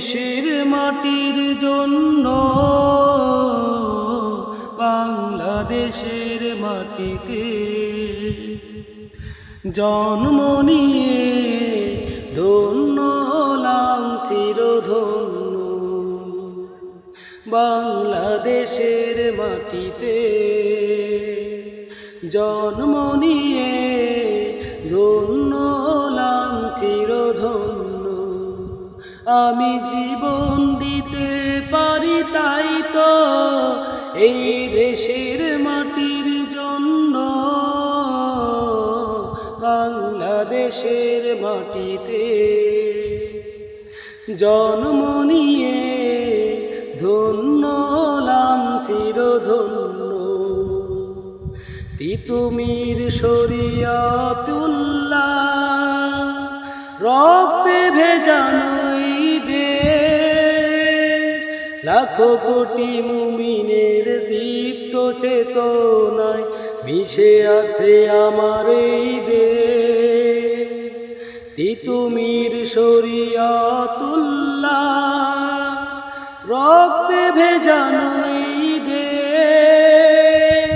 দেশের মাটির জন্য, বাংলাদেশের মাটিতে জন্ম নিয়ে ধন্য হলাম চিরধন্য, বাংলাদেশের মাটিতে জন্ম নিয়ে ধন্য আমি জীবন দিতে পারি তাই তো। এই দেশের মাটির জন্য বাংলাদেশের মাটিতে জন্ম নিয়ে ধন্য হলাম চিরধন্য। তিতুমির শরিয়াতুল্লাহ রক্তে ভেজানোই লাখো কোটি মুমিনের দীপ্ত চেতনায় মিশে আছে আমার এই দে তিতুমির শরিয়াতুল্লাহ রক্তে ভেজানো এই দেশ।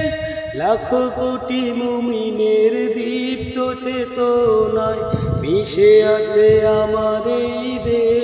লাখ কোটি মুমিনের দীপ্ত চেতনায় মিশে আছে আমার এই দেশ।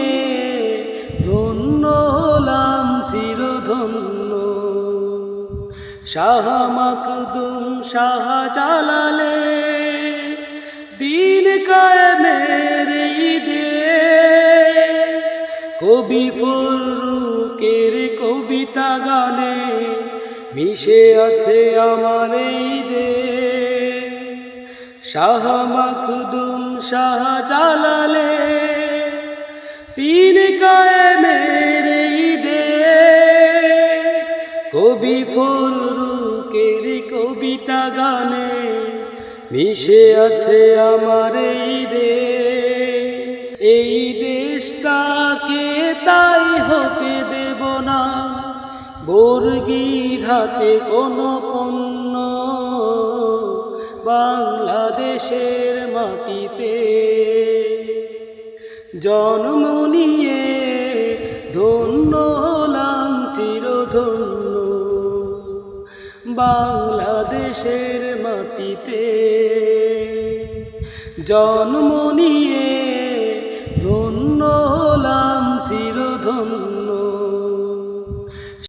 শাহ মাকদুম শাহ জালালে দিন কায়েমের দে কবি ফুরুকের কবিতা গানে মিশে আছে আমার দে শাহ মাকদুম শাহ জালালে ফুরুকের কবিতা গানে। মিশে আছে আমার এই দে এই দেশটাকে তাই হতে দেব না। বর্গির হাতে কোনো পণ্য। বাংলাদেশের মাটিতে জন্ম নিয়ে ধন্য বাংলাদেশের মাটিতে জন্ম নিয়ে